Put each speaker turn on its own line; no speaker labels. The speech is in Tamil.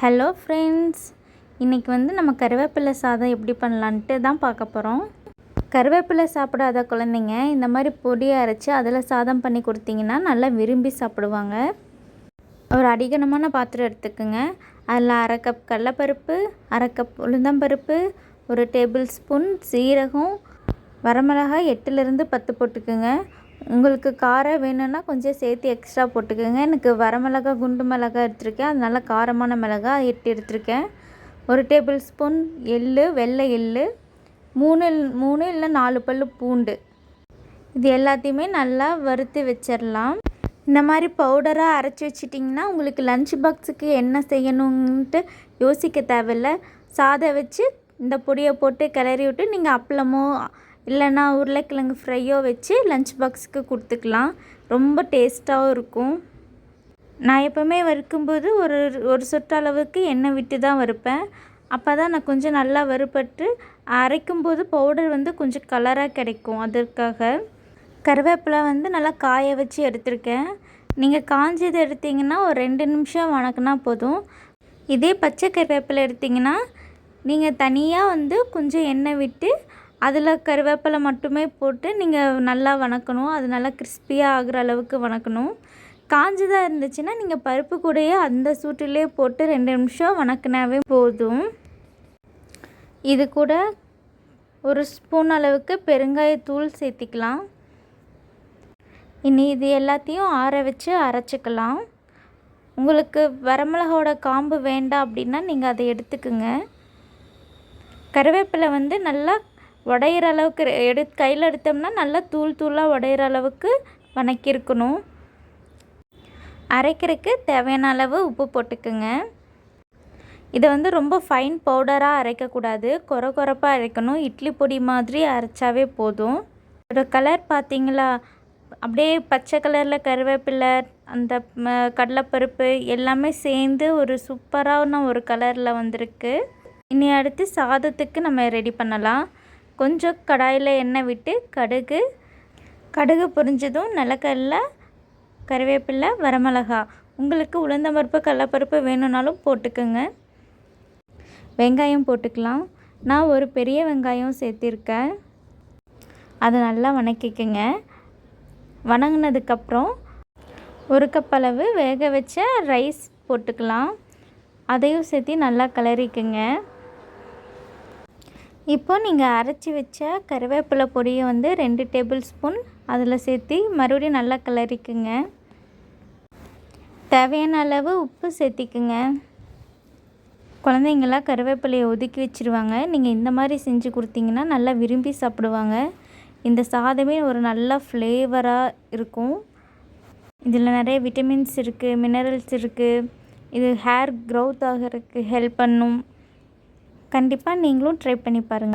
ஹலோ ஃப்ரெண்ட்ஸ் இன்றைக்கி வந்து நம்ம கருவேப்பிலை சாதம் எப்படி பண்ணலான்ட்டு தான் பார்க்க போகிறோம் கருவேப்பிலை சாப்பிடாத குழந்தைங்க இந்த மாதிரி பொடியை அரைச்சி அதில் சாதம் பண்ணி கொடுத்தீங்கன்னா நல்லா விரும்பி சாப்பிடுவாங்க. ஒரு அடிகனமான பாத்திரம் எடுத்துக்கோங்க. அதில் அரை கப் கடலப்பருப்பு அரை கப் உளுந்தம்பருப்பு ஒரு டேபிள் ஸ்பூன் சீரகம் வரமிளகாய் எட்டுலேருந்து பத்து போட்டுக்குங்க. உங்களுக்கு காரம் வேணும்னா கொஞ்சம் சேர்த்து எக்ஸ்ட்ரா போட்டுக்கோங்க. எனக்கு வரமிளகா குண்டு மிளகா எடுத்திருக்கேன். நல்லா காரமான மிளகா எட்டு எடுத்திருக்கேன். ஒரு டேபிள் ஸ்பூன் எள்ளு வெள்ளை எள்ளு மூணு மூணு இல்லை நாலு பல் பூண்டு. இது எல்லாத்தையுமே நல்லா வறுத்து வச்சிடலாம் இந்த மாதிரி பவுடராக அரைச்சி வச்சிட்டிங்கன்னா உங்களுக்கு லஞ்ச் பாக்ஸுக்கு என்ன செய்யணுன்ட்டு யோசிக்க தேவையில்ல. சாதம் வச்சு இந்த பொடியை போட்டு கிளறி விட்டு நீங்கள் அப்பளமோ இல்லைன்னா உருளைக்கிழங்கு ஃப்ரையோ வச்சு லஞ்ச் பாக்ஸுக்கு கொடுத்துக்கலாம். ரொம்ப டேஸ்ட்டாகவும் இருக்கும். நான் எப்போவுமே வறுக்கும்போது ஒரு ஒரு சொட்டு அளவுக்கு எண்ணெய் விட்டு தான் வறுப்பேன். அப்போ தான் நான் கொஞ்சம் நல்லா வறுபட்டு அரைக்கும்போது பவுடர் வந்து கொஞ்சம் கலராக கிடைக்கும் அதற்காக. கருவேப்பிலை வந்து நல்லா காய வச்சு எடுத்திருக்கேன். நீங்கள் காஞ்சது எடுத்திங்கன்னா ஒரு ரெண்டு நிமிஷம் வணக்கினா போதும். இதே பச்சை கருவேப்பிலை எடுத்திங்கன்னா நீங்கள் தனியாக வந்து கொஞ்சம் எண்ணெய் விட்டு அதில் கருவேப்பிலை மட்டுமே போட்டு நீங்கள் நல்லா வணக்கணும். அது நல்லா கிறிஸ்பியாக ஆகிற அளவுக்கு வணக்கணும். காஞ்சதாக இருந்துச்சுன்னா நீங்கள் பருப்பு கூடயே அந்த சூட்டிலே போட்டு ரெண்டு நிமிஷம் வணக்கினாவே போதும். இது கூட ஒரு ஸ்பூன் அளவுக்கு பெருங்காயத்தூள் சேர்த்திக்கலாம். இனி இது எல்லாத்தையும் ஆற வச்சு அரைச்சிக்கலாம். உங்களுக்கு வரமிளகாவோட காம்பு வேண்டாம் அப்படின்னா நீங்கள் அதை எடுத்துக்குங்க. கருவேப்பிலை வந்து நல்லா உடையிற அளவுக்கு எடு கையில் எடுத்தோம்னா நல்லா தூள் தூளாக உடையிற அளவுக்கு வணக்கியிருக்கணும். அரைக்கிறதுக்கு தேவையான அளவு உப்பு போட்டுக்குங்க. இதை வந்து ரொம்ப ஃபைன் பவுடராக அரைக்கக்கூடாது. கொர கொரப்பாக அரைக்கணும். இட்லி பொடி மாதிரி அரைச்சாவே போதும். இதோட கலர் பார்த்திங்களா? அப்படியே பச்சை கலரில் கருவேப்பிலை அந்த கடலைப்பருப்பு எல்லாமே சேர்ந்து ஒரு சூப்பரான ஒரு கலரில் வந்திருக்கு. இனி அடுத்து சாதத்துக்கு நம்ம ரெடி பண்ணலாம். கொஞ்சம் கடாயில் எண்ணெய் விட்டு கடுகு கடுகு பொரிஞ்சதும் நிலக்கடல கருவேப்பிலை வரமிளகா. உங்களுக்கு உளுந்தம்பருப்பு கடலப்பருப்பு வேணும்னாலும் போட்டுக்கோங்க. வெங்காயம் போட்டுக்கலாம். நான் ஒரு பெரிய வெங்காயம் சேர்த்திருக்கேன். அதை நல்லா வணக்கிக்கோங்க. வணங்கினதுக்கப்புறம் ஒரு கப் அளவு வேக வச்ச ரைஸ் போட்டுக்கலாம். அதையும் சேர்த்து நல்லா கிளறிக்குங்க. இப்போ நீங்கள் அரைச்சி வச்ச கருவேப்பிலை பொடியை வந்து ரெண்டு டேபிள் ஸ்பூன் அதில் சேர்த்து மறுபடியும் நல்லா கிளறிக்குங்க. தேவையான அளவு உப்பு சேர்த்திக்குங்க. குழந்தைங்களாம் கருவேப்பிலையை ஒதுக்கி வச்சுருவாங்க. நீங்கள் இந்த மாதிரி செஞ்சு கொடுத்தீங்கன்னா நல்லா விரும்பி சாப்பிடுவாங்க. இந்த சாதமே ஒரு நல்ல ஃப்ளேவராக இருக்கும். இதில் நிறைய விட்டமின்ஸ் இருக்குது மினரல்ஸ் இருக்குது இது ஹேர் க்ரோத் ஆகிறதுக்கு ஹெல்ப் பண்ணும். கண்டிப்பாக நீங்களும் ட்ரை பண்ணி பாருங்கள்